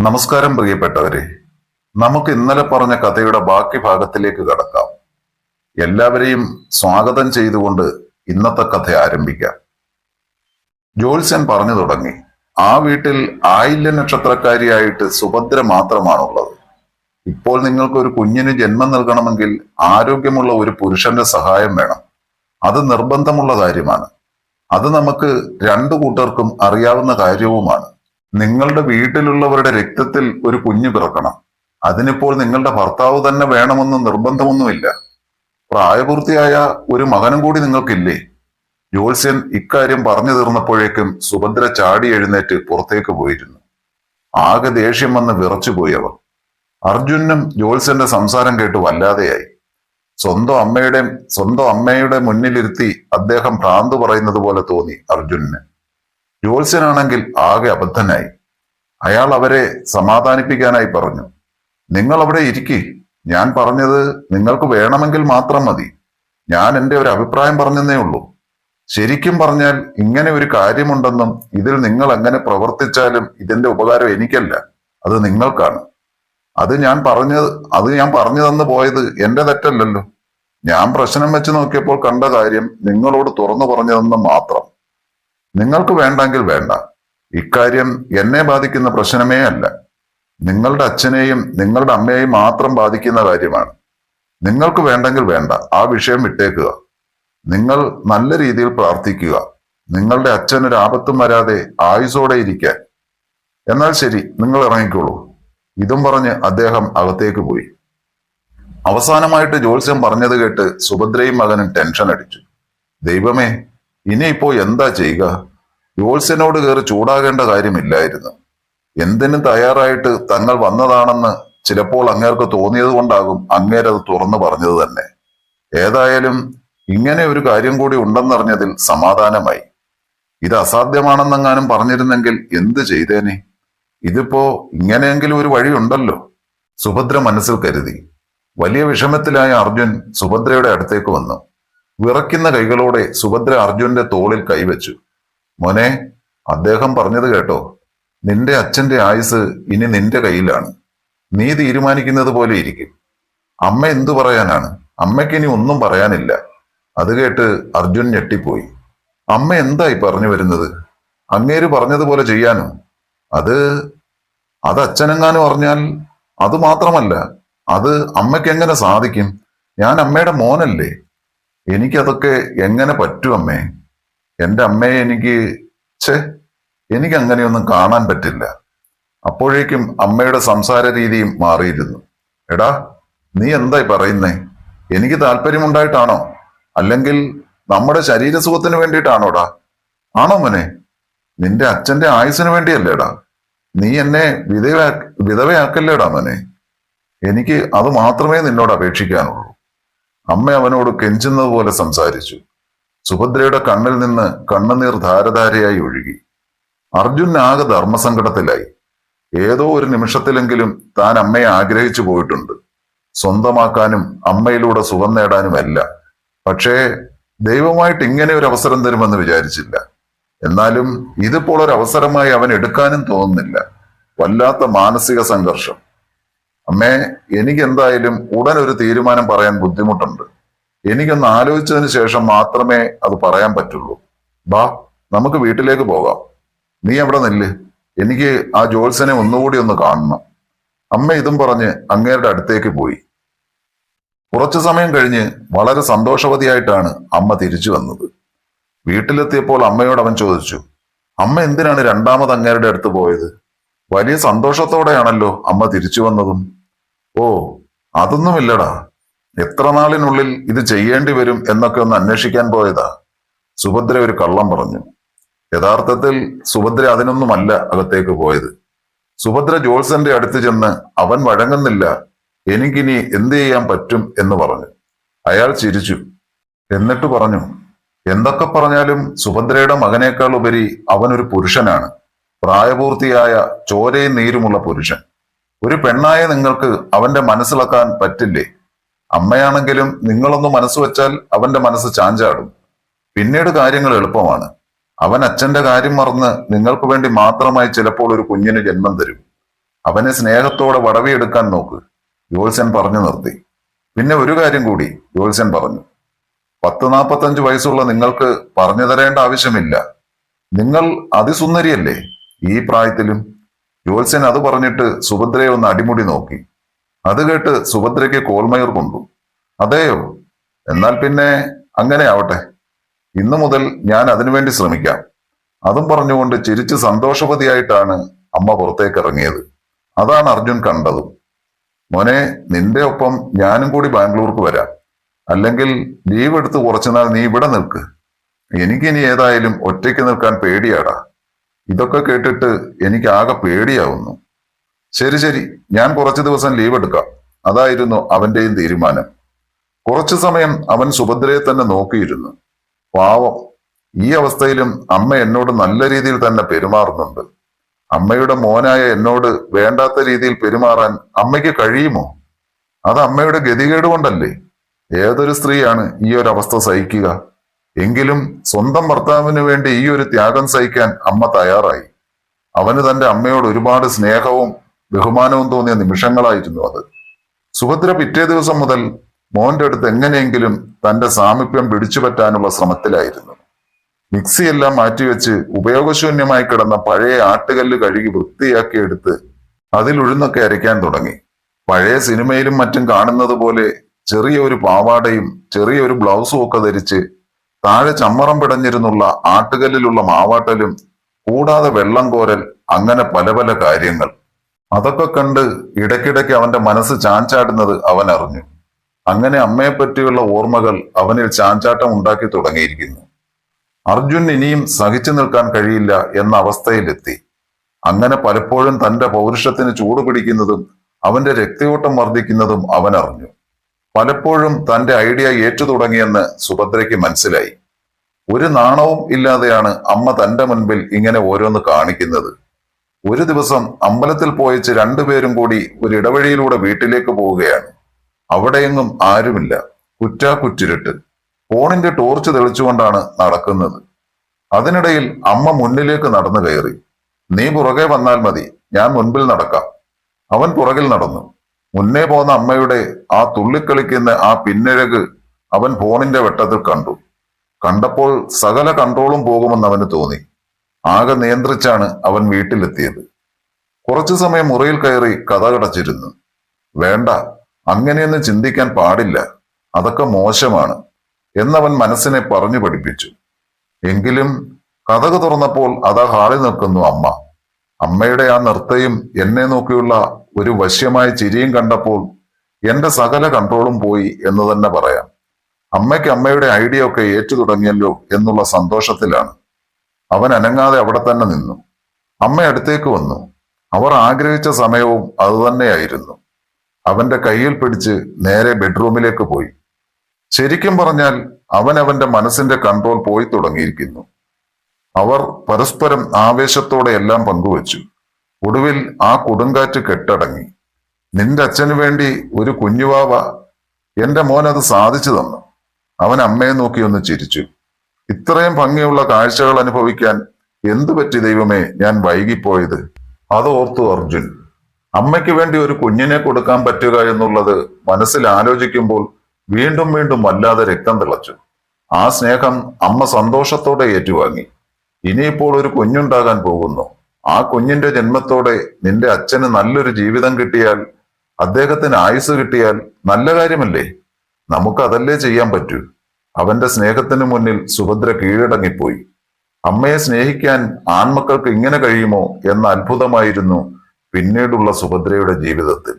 നമസ്കാരം പ്രിയപ്പെട്ടവരെ. നമുക്ക് ഇന്നലെ പറഞ്ഞ കഥയുടെ ബാക്കി ഭാഗത്തിലേക്ക് കടക്കാം. എല്ലാവരെയും സ്വാഗതം ചെയ്തുകൊണ്ട് ഇന്നത്തെ കഥ ആരംഭിക്കാം. ജോത്സ്യൻ പറഞ്ഞു തുടങ്ങി. ആ വീട്ടിൽ ആയില്യ നക്ഷത്രക്കാരിയായിട്ട് സുഭദ്ര മാത്രമാണുള്ളത്. ഇപ്പോൾ നിങ്ങൾക്ക് ഒരു കുഞ്ഞിന് ജന്മം നൽകണമെങ്കിൽ ആരോഗ്യമുള്ള ഒരു പുരുഷന്റെ സഹായം വേണം. അത് നിർബന്ധമുള്ള കാര്യമാണ്. അത് നമുക്ക് രണ്ടു കൂട്ടർക്കും അറിയാവുന്ന കാര്യവുമാണ്. നിങ്ങളുടെ വീട്ടിലുള്ളവരുടെ രക്തത്തിൽ ഒരു കുഞ്ഞു പിറക്കണം. അതിനിപ്പോൾ നിങ്ങളുടെ ഭർത്താവ് തന്നെ വേണമെന്ന് നിർബന്ധമൊന്നുമില്ല. പ്രായപൂർത്തിയായ ഒരു മകനും കൂടി നിങ്ങൾക്കില്ലേ? ജ്യോത്സ്യൻ ഇക്കാര്യം പറഞ്ഞു തീർന്നപ്പോഴേക്കും സുഭദ്ര ചാടി എഴുന്നേറ്റ് പുറത്തേക്ക് പോയിരുന്നു. ആകെ ദേഷ്യം വന്ന് വിറച്ചുപോയി അവർ. അർജുനും ജ്യോത്സ്യന്റെ സംസാരം കേട്ട് വല്ലാതെയായി. സ്വന്തം അമ്മയുടെ സ്വന്തം അമ്മയുടെ മുന്നിലിരുത്തി അദ്ദേഹം ഭ്രാന്ത് പറയുന്നത് പോലെ തോന്നി അർജുനന്. ജ്യോത്സ്യനാണെങ്കിൽ ആകെ അബദ്ധനായി. അയാൾ അവരെ സമാധാനിപ്പിക്കാനായി പറഞ്ഞു നിങ്ങൾ അവിടെ ഇരിക്കി. ഞാൻ പറഞ്ഞത് നിങ്ങൾക്ക് വേണമെങ്കിൽ മാത്രം മതി. ഞാൻ എന്റെ ഒരു അഭിപ്രായം പറഞ്ഞെന്നേ ഉള്ളൂ. ശരിക്കും പറഞ്ഞാൽ ഇങ്ങനെ ഒരു കാര്യമുണ്ടെന്നും ഇതിൽ നിങ്ങൾ എങ്ങനെ പ്രവർത്തിച്ചാലും ഇതിന്റെ ഉപകാരം എനിക്കല്ല. അത് നിങ്ങൾക്കാണ്. അത് ഞാൻ പറഞ്ഞത് അത് ഞാൻ പറഞ്ഞു തന്നു പോയത് എന്റെ തെറ്റല്ലല്ലോ. ഞാൻ പ്രശ്നം വെച്ച് നോക്കിയപ്പോൾ കണ്ട കാര്യം നിങ്ങളോട് തുറന്നു പറഞ്ഞതെന്ന് മാത്രം. നിങ്ങൾക്ക് വേണ്ടെങ്കിൽ വേണ്ട. ഇക്കാര്യം എന്നെ ബാധിക്കുന്ന പ്രശ്നമേ അല്ല. നിങ്ങളുടെ അച്ഛനെയും നിങ്ങളുടെ അമ്മയെയും മാത്രം ബാധിക്കുന്ന കാര്യമാണ്. നിങ്ങൾക്ക് വേണ്ടെങ്കിൽ വേണ്ട. ആ വിഷയം വിട്ടേക്കുക. നിങ്ങൾ നല്ല രീതിയിൽ പ്രാർത്ഥിക്കുക. നിങ്ങളുടെ അച്ഛനൊരു ആപത്തും വരാതെ ആയുസോടെ ഇരിക്കാൻ. എന്നാൽ ശരി നിങ്ങൾ ഇറങ്ങിക്കോളൂ. ഇതും പറഞ്ഞ് അദ്ദേഹം അകത്തേക്ക് പോയി. അവസാനമായിട്ട് ജ്യോത്സ്യം പറഞ്ഞത് കേട്ട് സുഭദ്രയും മകനും ടെൻഷൻ അടിച്ചു. ദൈവമേ ഇനിയിപ്പോ എന്താ ചെയ്യുക? ജോത്സ്യനോട് കയറി ചൂടാകേണ്ട കാര്യമില്ലായിരുന്നു. എന്തിനും തയ്യാറായിട്ട് തങ്ങൾ വന്നതാണെന്ന് ചിലപ്പോൾ അങ്ങേർക്ക് തോന്നിയത് കൊണ്ടാകും അങ്ങേരത് തുറന്നു പറഞ്ഞത് തന്നെ. ഏതായാലും ഇങ്ങനെ ഒരു കാര്യം കൂടി ഉണ്ടെന്നറിഞ്ഞതിൽ സമാധാനമായി. ഇത് അസാധ്യമാണെന്നെങ്ങാനും പറഞ്ഞിരുന്നെങ്കിൽ എന്ത് ചെയ്തേനെ? ഇതിപ്പോ ഇങ്ങനെയെങ്കിലും ഒരു വഴിയുണ്ടല്ലോ. സുഭദ്ര മനസ്സിൽ കരുതി. വലിയ വിഷമത്തിലായ അർജുൻ സുഭദ്രയുടെ അടുത്തേക്ക് വന്നു. വിറയ്ക്കുന്ന കൈകളോടെ സുഭദ്ര അർജുന്റെ തോളിൽ കൈവച്ചു. മോനെ അദ്ദേഹം പറഞ്ഞത് കേട്ടോ. നിന്റെ അച്ഛന്റെ ആയുസ് ഇനി നിന്റെ കയ്യിലാണ്. നീ തീരുമാനിക്കുന്നത് പോലെ ഇരിക്കും. അമ്മ എന്തു പറയാനാണ്? അമ്മയ്ക്ക് ഇനി ഒന്നും പറയാനില്ല. അത് കേട്ട് അർജുൻ ഞെട്ടിപ്പോയി. അമ്മ എന്തായി പറഞ്ഞു വരുന്നത്? അങ്ങേര് പറഞ്ഞതുപോലെ ചെയ്യാനോ? അത് അത് അച്ഛനെങ്ങാനും അറിഞ്ഞാൽ അത് മാത്രമല്ല അത് അമ്മയ്ക്ക് എങ്ങനെ സാധിക്കും? ഞാൻ അമ്മയുടെ മോനല്ലേ. എനിക്കതൊക്കെ എങ്ങനെ പറ്റും അമ്മേ? എന്റെ അമ്മയെ എനിക്ക് ഛേ എനിക്ക് അങ്ങനെയൊന്നും കാണാൻ പറ്റില്ല. അപ്പോഴേക്കും അമ്മയുടെ സംസാര രീതിയും മാറിയിരുന്നു. എടാ നീ എന്തായി പറയുന്നേ? എനിക്ക് താല്പര്യമുണ്ടായിട്ടാണോ? അല്ലെങ്കിൽ നമ്മുടെ ശരീരസുഖത്തിന് വേണ്ടിയിട്ടാണോടാ? ആണോ മോനെ? നിന്റെ അച്ഛന്റെ ആയുസിന് വേണ്ടിയല്ലേടാ? നീ എന്നെ വിധവയാ വിധവയാക്കല്ലേടാ മോനെ? എനിക്ക് അത് മാത്രമേ നിന്നോട് അപേക്ഷിക്കാനുള്ളൂ. അമ്മ അവനോട് കെഞ്ചുന്നത് പോലെ സംസാരിച്ചു. സുഭദ്രയുടെ കണ്ണിൽ നിന്ന് കണ്ണുനീർ ധാരധാരയായി ഒഴുകി. അർജുൻ ആകെ ധർമ്മസങ്കടത്തിലായി. ഏതോ ഒരു നിമിഷത്തിലെങ്കിലും താൻ അമ്മയെ ആഗ്രഹിച്ചു പോയിട്ടുണ്ട്. സ്വന്തമാക്കാനും അമ്മയിലൂടെ സുഖം നേടാനുമല്ല പക്ഷേ ദൈവമായിട്ട് ഇങ്ങനെ ഒരു അവസരം തരുമെന്ന് വിചാരിച്ചില്ല. എന്നാലും ഇതിപ്പോൾ ഒരു അവസരമായി അവൻ എടുക്കാനും തോന്നുന്നില്ല. വല്ലാത്ത മാനസിക സംഘർഷം. അമ്മേ എനിക്ക് എന്തായാലും ഉടൻ ഒരു തീരുമാനം പറയാൻ ബുദ്ധിമുട്ടുണ്ട്. എനിക്കൊന്ന് ആലോചിച്ചതിന് ശേഷം മാത്രമേ അത് പറയാൻ പറ്റുള്ളൂ. ബാ നമുക്ക് വീട്ടിലേക്ക് പോകാം. നീ അവിടെ നില്ല്? എനിക്ക് ആ ജോത്സനെ ഒന്നുകൂടി ഒന്ന് കാണണം. അമ്മ ഇതും പറഞ്ഞ് അങ്ങേരുടെ അടുത്തേക്ക് പോയി. കുറച്ചു സമയം കഴിഞ്ഞ് വളരെ സന്തോഷവതിയായിട്ടാണ് അമ്മ തിരിച്ചു വന്നത്. വീട്ടിലെത്തിയപ്പോൾ അമ്മയോട് അവൻ ചോദിച്ചു അമ്മ എന്തിനാണ് രണ്ടാമത് അങ്ങേരുടെ അടുത്ത് പോയത്? വലിയ സന്തോഷത്തോടെയാണല്ലോ അമ്മ തിരിച്ചു വന്നതും. ഓ അതൊന്നുമില്ലടാ. എത്ര നാളിനുള്ളിൽ ഇത് ചെയ്യേണ്ടി വരും എന്നൊക്കെ ഒന്ന് അന്വേഷിക്കാൻ പോയതാ. സുഭദ്ര ഒരു കള്ളം പറഞ്ഞു. യഥാർത്ഥത്തിൽ സുഭദ്ര അതിനൊന്നുമല്ല അകത്തേക്ക് പോയത്. സുഭദ്ര ജോത്സന്റെ അടുത്ത് ചെന്ന് അവൻ വഴങ്ങുന്നില്ല എനിക്കിനി എന്ത് ചെയ്യാൻ പറ്റും എന്ന് പറഞ്ഞു. അയാൾ ചിരിച്ചു. എന്നിട്ട് പറഞ്ഞു എന്തൊക്കെ പറഞ്ഞാലും സുഭദ്രയുടെ മകനേക്കാൾ ഉപരി അവനൊരു പുരുഷനാണ്. പ്രായപൂർത്തിയായ ചോരയും നീരുമുള്ള പുരുഷൻ. ഒരു പെണ്ണായ നിങ്ങൾക്ക് അവന്റെ മനസ്സിലാക്കാൻ പറ്റില്ലേ? അമ്മയാണെങ്കിലും നിങ്ങളൊന്ന് മനസ്സ് വെച്ചാൽ അവന്റെ മനസ്സ് ചാഞ്ചാടും. പിന്നീട് കാര്യങ്ങൾ എളുപ്പമാണ്. അവൻ അച്ഛന്റെ കാര്യം മറന്ന് നിങ്ങൾക്ക് വേണ്ടി മാത്രമായി ചിലപ്പോൾ ഒരു കുഞ്ഞിന് ജന്മം തരും. അവനെ സ്നേഹത്തോടെ വടവിയെടുക്കാൻ നോക്ക്. ജോത്സ്യൻ പറഞ്ഞു നിർത്തി. പിന്നെ ഒരു കാര്യം കൂടി ജോത്സ്യൻ പറഞ്ഞു. പത്ത് നാൽപ്പത്തഞ്ച് വയസ്സുള്ള നിങ്ങൾക്ക് പറഞ്ഞു തരേണ്ട ആവശ്യമില്ല. നിങ്ങൾ അതിസുന്ദരിയല്ലേ ഈ പ്രായത്തിലും? ജ്യോത്സ്യൻ അത് പറഞ്ഞിട്ട് സുഭദ്രയെ ഒന്ന് അടിമുടി നോക്കി. അത് കേട്ട് സുഭദ്രയ്ക്ക് കോൽമയർ കൊണ്ടു അതെയോ എന്നാൽ പിന്നെ അങ്ങനെ ആവട്ടെ. ഇന്നു മുതൽ ഞാൻ അതിനുവേണ്ടി ശ്രമിക്കാം. അതും പറഞ്ഞുകൊണ്ട് ചിരിച്ച് സന്തോഷവതിയായിട്ടാണ് അമ്മ പുറത്തേക്ക് ഇറങ്ങിയത് അതാണ് അർജുൻ കണ്ടതും. മോനെ നിന്റെ ഒപ്പം ഞാനും കൂടി ബാംഗ്ലൂർക്ക് വരാം. അല്ലെങ്കിൽ ലീവ് എടുത്ത് കുറച്ചുനാൾ നീ ഇവിടെ നിൽക്ക്. എനിക്കിനി ഏതായാലും ഒറ്റയ്ക്ക് നിൽക്കാൻ പേടിയാടാ. ഇതൊക്കെ കേട്ടിട്ട് എനിക്ക് ആകെ പേടിയാവുന്നു. ശരി ശരി. ഞാൻ കുറച്ചു ദിവസം ലീവ് എടുക്കാം. അതായിരുന്നു അവന്റെയും തീരുമാനം. കുറച്ചു സമയം അവൻ സുഭദ്രയെ തന്നെ നോക്കിയിരുന്നു. പാവം. ഈ അവസ്ഥയിലും അമ്മ എന്നോട് നല്ല രീതിയിൽ തന്നെ പെരുമാറുന്നുണ്ട്. അമ്മയുടെ മോനായ എന്നോട് വേണ്ടാത്ത രീതിയിൽ പെരുമാറാൻ അമ്മയ്ക്ക് കഴിയുമോ? അത് അമ്മയുടെ ഗതികേട് കൊണ്ടല്ലേ? ഏതൊരു സ്ത്രീയാണ് ഈ ഒരു അവസ്ഥ സഹിക്കുക? എങ്കിലും സ്വന്തം ഭർത്താവിന് വേണ്ടി ഈ ഒരു ത്യാഗം സഹിക്കാൻ അമ്മ തയ്യാറായി. അവന് തന്റെ അമ്മയോട് ഒരുപാട് സ്നേഹവും ബഹുമാനവും തോന്നിയ നിമിഷങ്ങളായിരുന്നു അത്. സുഭദ്ര പിറ്റേ ദിവസം മുതൽ മോന്റെ അടുത്ത് എങ്ങനെയെങ്കിലും തന്റെ സാമീപ്യം പിടിച്ചുപറ്റാനുള്ള ശ്രമത്തിലായിരുന്നു. മിക്സിയെല്ലാം മാറ്റിവെച്ച് ഉപയോഗശൂന്യമായി കിടന്ന പഴയ ആട്ടുകല്ല് കഴുകി വൃത്തിയാക്കിയെടുത്ത് അതിൽ ഉഴുന്നൊക്കെ അരയ്ക്കാൻ തുടങ്ങി. പഴയ സിനിമയിലും മറ്റും കാണുന്നത് പോലെ ചെറിയ ഒരു പാവാടയും ചെറിയൊരു ബ്ലൗസും ഒക്കെ ധരിച്ച് താഴെ ചമ്മറം പിടഞ്ഞിരുന്നുള്ള ആട്ടുകല്ലിലുള്ള മാവാട്ടലും കൂടാതെ വെള്ളം കോരൽ അങ്ങനെ പല പല കാര്യങ്ങൾ. അതൊക്കെ കണ്ട് ഇടയ്ക്കിടയ്ക്ക് അവന്റെ മനസ്സ് ചാഞ്ചാടുന്നത് അവൻ അറിഞ്ഞു അങ്ങനെ അമ്മയെ പറ്റിയുള്ള ഓർമ്മകൾ അവനിൽ ചാഞ്ചാട്ടം ഉണ്ടാക്കി തുടങ്ങിയിരിക്കുന്നു. അർജുൻ ഇനിയും സഹിച്ചു നിൽക്കാൻ കഴിയില്ല എന്ന അവസ്ഥയിലെത്തി. അങ്ങനെ പലപ്പോഴും തന്റെ പൗരുഷത്തിന് ചൂട് പിടിക്കുന്നതും അവന്റെ രക്തയോട്ടം വർദ്ധിക്കുന്നതും അവൻ അറിഞ്ഞു പലപ്പോഴും തന്റെ ഐഡിയ ഏറ്റു തുടങ്ങിയെന്ന് സുഭദ്രയ്ക്ക് മനസ്സിലായി. ഒരു നാണവും ഇല്ലാതെയാണ് അമ്മ തന്റെ മുൻപിൽ ഇങ്ങനെ ഓരോന്ന് കാണിക്കുന്നത്. ഒരു ദിവസം അമ്പലത്തിൽ പോയച്ച് രണ്ടുപേരും കൂടി ഒരു ഇടവഴിയിലൂടെ വീട്ടിലേക്ക് പോവുകയാണ്. അവിടെയെങ്ങും ആരുമില്ല. കുറ്റാ കുറ്റിരുട്ട് ഫോണിന്റെ ടോർച്ച് തെളിച്ചുകൊണ്ടാണ് നടക്കുന്നത്. അതിനിടയിൽ അമ്മ മുന്നിലേക്ക് നടന്നു കയറി. നീ പുറകെ വന്നാൽ മതി. ഞാൻ മുൻപിൽ നടക്കാം. അവൻ പുറകിൽ നടന്നു. മുന്നേ പോന്ന അമ്മയുടെ ആ തുള്ളിക്കളിക്കുന്ന ആ പിന്നിഴക് അവൻ ഫോണിന്റെ വെട്ടത്തിൽ കണ്ടു. കണ്ടപ്പോൾ സകല കൺട്രോളും പോകുമെന്ന് അവന് തോന്നി. ആകെ നിയന്ത്രിച്ചാണ് അവൻ വീട്ടിലെത്തിയത്. കുറച്ചു സമയം മുറിയിൽ കയറി കഥ കടച്ചിരുന്നു. വേണ്ട അങ്ങനെയൊന്നും ചിന്തിക്കാൻ പാടില്ല. അതൊക്കെ മോശമാണ് എന്നവൻ മനസ്സിനെ പറഞ്ഞു പഠിപ്പിച്ചു. എങ്കിലും കഥക തുറന്നപ്പോൾ അതാ ഹാളിൽ നിൽക്കുന്നു അമ്മ. അമ്മയുടെ ആ നൃത്തയും എന്നെ നോക്കിയുള്ള ഒരു വശ്യമായ ചിരിയും കണ്ടപ്പോൾ എന്റെ സകല കൺട്രോളും പോയി എന്ന് തന്നെ പറയാം. അമ്മയ്ക്ക് അമ്മയുടെ ഐഡിയ ഒക്കെ ഏറ്റു തുടങ്ങിയല്ലോ എന്നുള്ള സന്തോഷത്തിലാണ്. അവൻ അനങ്ങാതെ അവിടെ തന്നെ നിന്നു. അമ്മ അടുത്തേക്ക് വന്നു. അവർ ആഗ്രഹിച്ച സമയവും അതുതന്നെയായിരുന്നു അവന്റെ കയ്യിൽ പിടിച്ച് നേരെ ബെഡ്റൂമിലേക്ക് പോയി. ശരിക്കും പറഞ്ഞാൽ അവൻ അവന്റെ മനസ്സിന്റെ കൺട്രോൾ പോയി തുടങ്ങിയിരിക്കുന്നു. അവർ പരസ്പരം ആവേശത്തോടെ എല്ലാം പങ്കുവച്ചു. ഒടുവിൽ ആ കൊടുങ്കാറ്റ് കെട്ടടങ്ങി. നിന്റെ അച്ഛന് വേണ്ടി ഒരു കുഞ്ഞുവാവ എന്റെ മോൻ അത് സാധിച്ചു തന്നു. അവൻ അമ്മയെ നോക്കി ഒന്ന് ചിരിച്ചു. ഇത്രയും ഭംഗിയുള്ള കാഴ്ചകൾ അനുഭവിക്കാൻ എന്തു പറ്റി ദൈവമേ? ഞാൻ വൈകിപ്പോയത്. അത് ഓർത്തു അർജുൻ. അമ്മയ്ക്ക് വേണ്ടി ഒരു കുഞ്ഞിനെ കൊടുക്കാൻ പറ്റുക എന്നുള്ളത് മനസ്സിൽ ആലോചിക്കുമ്പോൾ വീണ്ടും വീണ്ടും വല്ലാതെ രക്തം തിളച്ചു. ആ സ്നേഹം അമ്മ സന്തോഷത്തോടെ ഏറ്റുവാങ്ങി. ഇനിയിപ്പോൾ ഒരു കുഞ്ഞുണ്ടാകാൻ പോകുന്നു. ആ കുഞ്ഞിന്റെ ജന്മത്തോടെ നിന്റെ അച്ഛന് നല്ലൊരു ജീവിതം കിട്ടിയാൽ അദ്ദേഹത്തിന് ആയുസ് കിട്ടിയാൽ നല്ല കാര്യമല്ലേ? നമുക്ക് അതല്ലേ ചെയ്യാൻ പറ്റൂ? അവന്റെ സ്നേഹത്തിന് മുന്നിൽ സുഭദ്ര കീഴടങ്ങിപ്പോയി. അമ്മയെ സ്നേഹിക്കാൻ ആൺമക്കൾക്ക് ഇങ്ങനെ കഴിയുമോ എന്ന അത്ഭുതമായിരുന്നു പിന്നീടുള്ള സുഭദ്രയുടെ ജീവിതത്തിൽ.